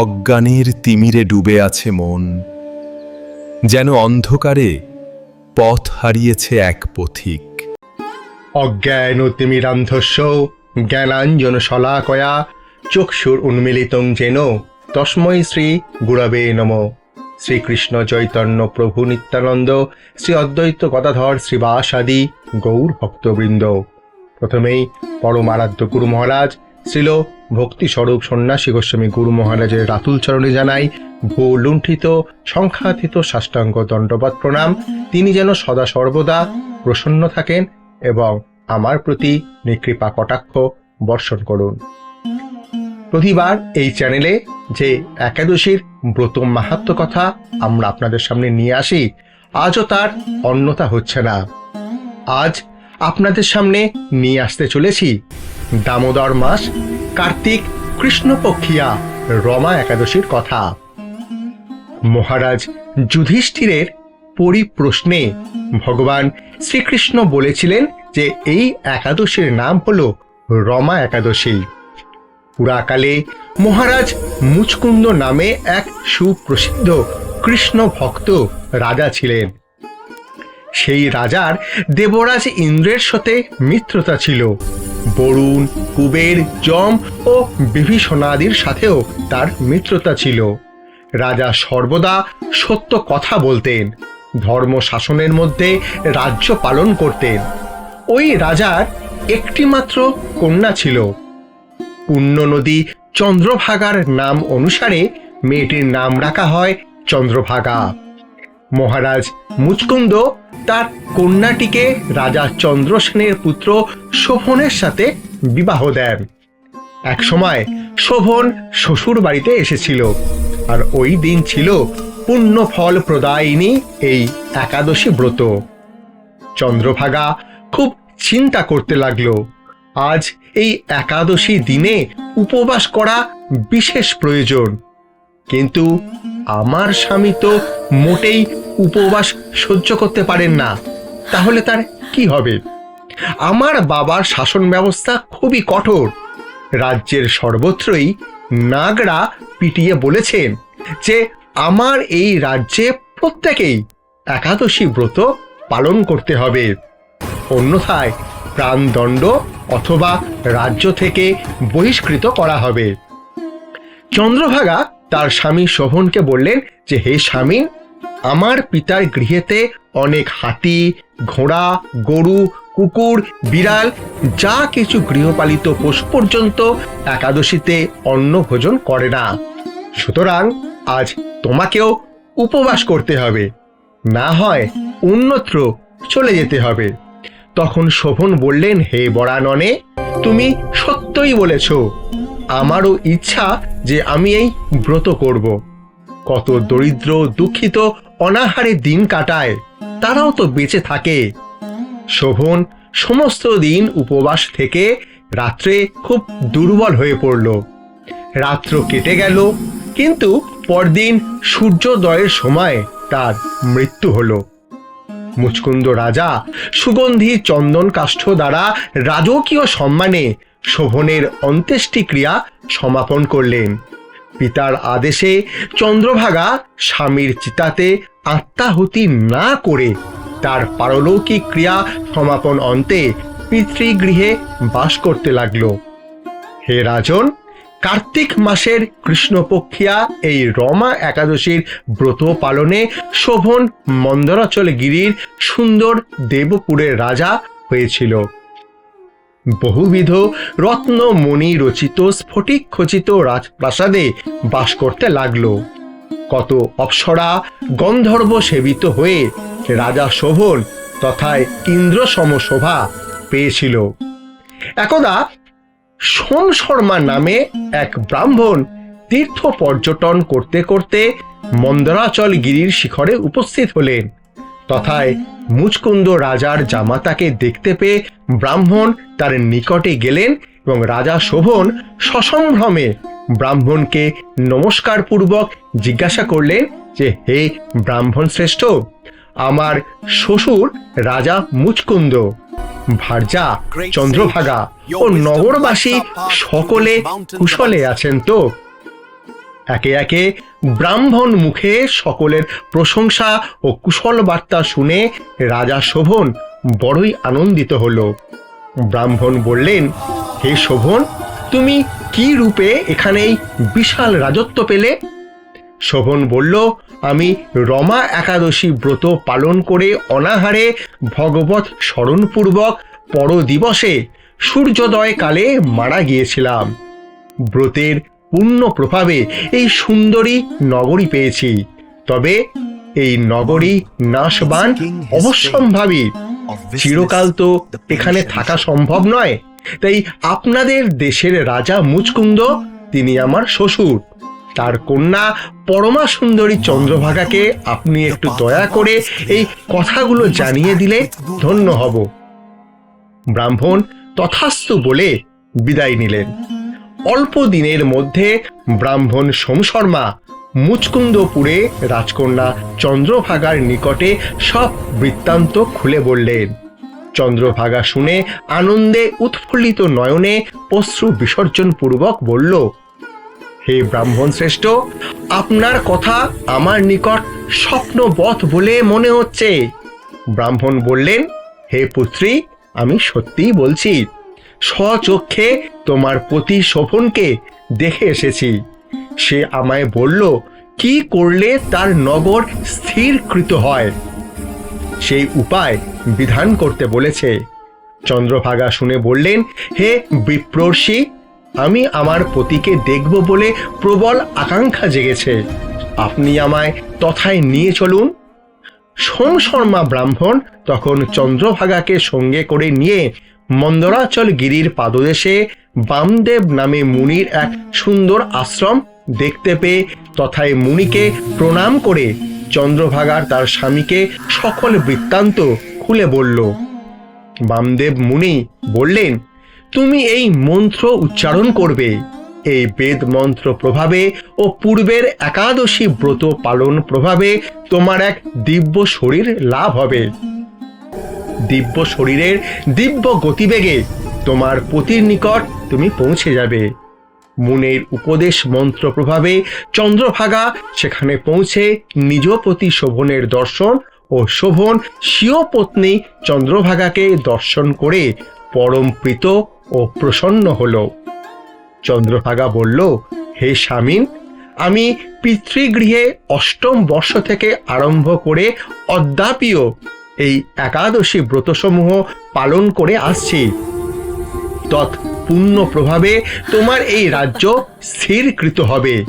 অজ্ঞানের তিমিরে ডুবে আছে মন, যেন অন্ধকারে পথ হারিয়েছে এক পথিক। অজ্ঞান তিমিরান্ধস্য, জ্ঞানাঞ্জন শলাকয়া, চক্ষুর উন্মিলিতং যেন তস্মৈ শ্রী গুরবে নম। শ্রীকৃষ্ণ চৈতন্য প্রভু নিত্যানন্দ, শ্রী অদ্বৈত গদাধর শ্রীবাসাদি গৌর ভক্তবৃন্দ। প্রথমেই পরম আরাধ্য গুরু মহারাজ, শ্রীল ভক্তি স্বরূপ সন্ন্যাসী গোস্বামী গুরু মহারাজের রাতুল চরণে জানাই ভূ লুণ্ঠিত সংখ্যাতীত সাষ্টাঙ্গ দণ্ডবাদ প্রণাম। তিনি যেন সদা সর্বদা প্রসন্ন থাকেন এবং আমার প্রতি নিকৃপা কটাক্ষ বর্ষণ করুন। প্রতিবার এই চ্যানেলে যে একাদশীর ব্রত মাহাত্ম কথা আমরা আপনাদের সামনে নিয়ে আসি, আজও তার অন্যতা হচ্ছে না। আজ আপনাদের সামনে নিয়ে আসতে চলেছি দামোদর মাস কার্তিক কৃষ্ণপক্ষিয়া, রমা একাদশীর কথা। মহারাজ যুধিষ্ঠিরের পরিপ্রশ্নে ভগবান শ্রীকৃষ্ণ বলেছিলেন যে এই একাদশীর নাম হল রমা একাদশী। পুরাকালে মহারাজ মুচকুন্দ নামে এক সুপ্রসিদ্ধ কৃষ্ণ ভক্ত রাজা ছিলেন। সেই রাজার দেবরাজ ইন্দ্রের সাথে মিত্রতা ছিল। বরুণ, কুবের, যম ও বিভীষণাদির সাথেও তার মিত্রতা ছিল। রাজা সর্বদা সত্য কথা বলতেন, ধর্ম শাসনের মধ্যে রাজ্য পালন করতেন। ওই রাজার একটিমাত্র কন্যা ছিল। পুণ্য নদী চন্দ্রভাগার নাম অনুসারে মেয়েটির নাম রাখা হয় চন্দ্রভাগা। মহারাজ মুচকুন্দ তার কন্যাটিকে রাজা চন্দ্রসেনের পুত্র শোভনের সাথে বিবাহ দেন। এক সময় শোভন শ্বশুর বাড়িতে এসেছিল আর ওই দিন ছিল পুণ্য ফল প্রদায়িনী এই একাদশী ব্রত। চন্দ্রভাগা খুব চিন্তা করতে লাগল। আজ এই একাদশী দিনে উপবাস করা বিশেষ প্রয়োজন। কিন্তু আমার স্বামী তো মোটেই উপবাস সহ্য করতে পারেন না। তাহলে তার কি হবে? আমার বাবার শাসন ব্যবস্থা খুবই কঠোর। রাজ্যের সর্বত্রই নাগরা পিটিয়ে বলেছেন যে, আমার এই রাজ্যে প্রত্যেকেই একাদশী ব্রত পালন করতে হবে। অন্যথায় প্রাণদণ্ড অথবা রাজ্য থেকে বহিষ্কৃত করা হবে। চন্দ্রভাগা তার স্বামী শোভনকে বললেন যে, হে স্বামী, আমার পিতার গৃহেতে অনেক হাতি, ঘোড়া, গরু, কুকুর, বিড়াল, যা কিছু গৃহপালিত পশু পর্যন্ত একাদশীতে অন্ন ভোজন করে না। সুতরাং আজ তোমাকেও উপবাস করতে হবে। না হয় অন্যত্র চলে যেতে হবে। তখন শোভন বললেন, হে বরাননে, তুমি সত্যই বলেছ আমারও ইচ্ছা যে আমি এই ব্রত করব। কত দরিদ্র, দুঃখিত, অনাহারে দিন কাটায়, তারাও তো বেঁচে থাকে। শোভন সমস্ত দিন উপবাস থেকে রাত্রে খুব দুর্বল হয়ে পড়ল। রাত্র কেটে গেল, কিন্তু পরদিন সূর্যোদয়ের সময় তার মৃত্যু হলো। মুচকুন্দ রাজা সুগন্ধি চন্দন কাষ্ঠ দ্বারা রাজকীয় সম্মানে শোভনের অন্ত্যেষ্টিক্রিয়া সমাপন করলেন। পিতার আদেশে চন্দ্রভাগা স্বামীর চিতাতে আত্মাহুতি না করে তার পারলৌকিক ক্রিয়া সমাপন অন্তে পিতৃগৃহে বাস করতে লাগল। হে রাজন কার্তিক মাসের কৃষ্ণপক্ষিয়া এই রমা একাদশীর ব্রত পালনে শোভন মন্দরাচল গিরির সুন্দর দেবপুরের রাজা হয়েছিল। বহুবিধ রত্ন মণি রচিত স্ফটিক খচিত রাজপ্রাসাদে বাস করতে লাগল। কত অপ্সরা গন্ধর্ব সেবিত হয়ে রাজা শোভন তথায় ইন্দ্র সমশোভা পেয়েছিল। একদা সোম শর্মা নামে এক ব্রাহ্মণ তীর্থ পর্যটন করতে করতে মন্দরাচল গিরির শিখরে উপস্থিত হলেন। তথায় মুচকুন্দ রাজার জামাতাকে দেখতে পেয়ে ব্রাহ্মণ তার নিকটে গেলেন এবং রাজা শোভন সসম্ভ্রমে ব্রাহ্মণকে নমস্কার পূর্বক জিজ্ঞাসা করলেন যে, হে ব্রাহ্মণ শ্রেষ্ঠ আমার শ্বশুর রাজা মুচকুন্দ। ভার্যা চন্দ্রভাগা ও নগরবাসী সকলে কুশলে আছেন তো? একে একে ব্রাহ্মণ মুখে সকলের প্রশংসা ও কুশল বার্তা শুনে রাজা শোভন বড়ই আনন্দিত হলো। ব্রাহ্মণ বললেন হে শোভন তুমি কি রূপে এখানে এই বিশাল রাজত্ব পেলে? শোভন বলল আমি রমা একাদশী ব্রত পালন করে অনাহারে ভগবত স্মরণপূর্বক পরদিবসে সূর্যোদয় কালে মারা গিয়েছিলাম। ব্রতের পূর্ণ প্রভাবে এই সুন্দরী নগরী পেয়েছি। তবে এই নগরী নাশবান অবশ্যম্ভাবী। চিরকাল তো এখানে থাকা সম্ভব নয়। তাই আপনাদের দেশের রাজা মুচকুন্দ তিনি আমার শ্বশুর। তার কন্যা পরমা সুন্দরী চন্দ্রভাগাকে আপনি একটু দয়া করে এই কথাগুলো জানিয়ে দিলে ধন্য হব। ব্রাহ্মণ তথাস্তু বলে বিদায় নিলেন। অল্প দিনের মধ্যে ব্রাহ্মণ সোমশর্মা মুচকুন্দপুরে রাজকন্যা চন্দ্রভাগার নিকটে সব বৃত্তান্ত খুলে বললেন। চন্দ্রভাগা শুনে আনন্দে উৎফুল্লিত নয়নে অশ্রু বিসর্জন পূর্বক বলল হে ব্রাহ্মণ শ্রেষ্ঠ, আপনার কথা আমার নিকট স্বপ্নবৎ বলে মনে হচ্ছে। ব্রাহ্মণ বললেন, হে পুত্রী, আমি সত্যিই বলছি, স্বচক্ষে তোমার পতি শোভনকে দেখে এসেছি। সে আমায় বলল, কি করলে তার নগর স্থিরকৃত হয়? সেই উপায় বিধান করতে বলেছে। চন্দ্রভাগা শুনে বললেন, হে বিপ্রর্ষি আমি আমার পতিকে দেখব বলে প্রবল আকাঙ্ক্ষা জেগেছে। আপনি আমায় তথায় নিয়ে চলুন। সোম শর্মা ব্রাহ্মণ তখন চন্দ্রভাগাকে সঙ্গে করে নিয়ে মন্দরাচল গিরির পাদদেশে বামদেব নামে মুনির এক সুন্দর আশ্রম দেখতে পেয়ে তথায় মুনিকে প্রণাম করে চন্দ্রভাগার তার স্বামীকে সকল বৃত্তান্ত খুলে বলল, বামদেব মুনি বললেন তুমি এই মন্ত্র উচ্চারণ করবে। এই বেদ মন্ত্র প্রভাবে ও পূর্বের একাদশী ব্রত পালন প্রভাবে তোমার এক দিব্য শরীর লাভ হবে। দিব্য শরীরের দিব্য গতিবেগে তোমার পতির নিকট তুমি পৌঁছে যাবে। মুনের উপদেশ মন্ত্র প্রভাবে চন্দ্রভাগা সেখানে পৌঁছে নিজ পতি শোভনের দর্শন ও শোভন স্বীয় পত্নী চন্দ্রভাগাকে দর্শন করে পরম প্রীত ও প্রসন্ন হল। চন্দ্রভাগা বলল, হে স্বামীন আমি পিতৃগৃহে অষ্টম বর্ষ থেকে আরম্ভ করে অদ্যাপিও এই একাদশী ব্রতসমূহ পালন করে আসছি। তৎ পুণ্য প্রভাবে তোমার এই রাজ্য স্থিরকৃত হবে।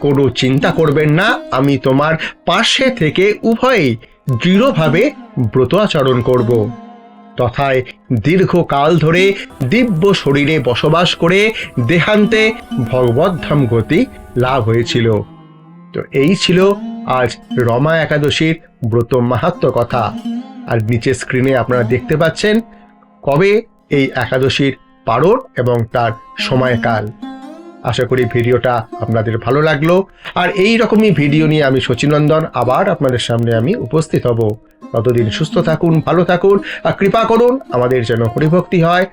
কোনো চিন্তা করবেন না, আমি তোমার পাশে থেকে উভয়ই দৃঢ়ভাবে ব্রত আচরণ করব। তথায় দীর্ঘকাল ধরে দিব্য শরীরে বসবাস করে দেহান্তে ভগবদ্ধাম গতি লাভ হয়েছিল। তো এই ছিল আজ রমা একাদশীর ব্রত মাহাত্ম কথা। আর নিচে স্ক্রিনে আপনারা দেখতে পাচ্ছেন কবে এই একাদশীর পারণ এবং তার সময়কাল। আশা করি ভিডিওটা আপনাদের ভালো লাগল। আর এই রকমই ভিডিও নিয়ে আমি সচিনন্দন আবার আপনাদের সামনে আমি উপস্থিত হব। ততদিন সুস্থ থাকুন, ভালো থাকুন আর কৃপা করুন, আমাদের যেন হরিভক্তি হয়।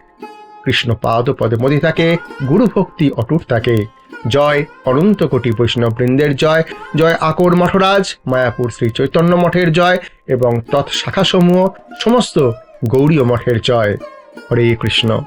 কৃষ্ণ পাদ পদে মধ্যে থাকে, গুরু ভক্তি অটুট থাকে। জয় অনন্ত কোটি বৈষ্ণব বৃন্দের জয় জয় আকর মঠরাজ, মায়াপুর শ্রী চৈতন্য মঠের জয় এবং তৎ শাখাসমূহ সমস্ত গৌরীয় মঠের জয়। হরে কৃষ্ণ।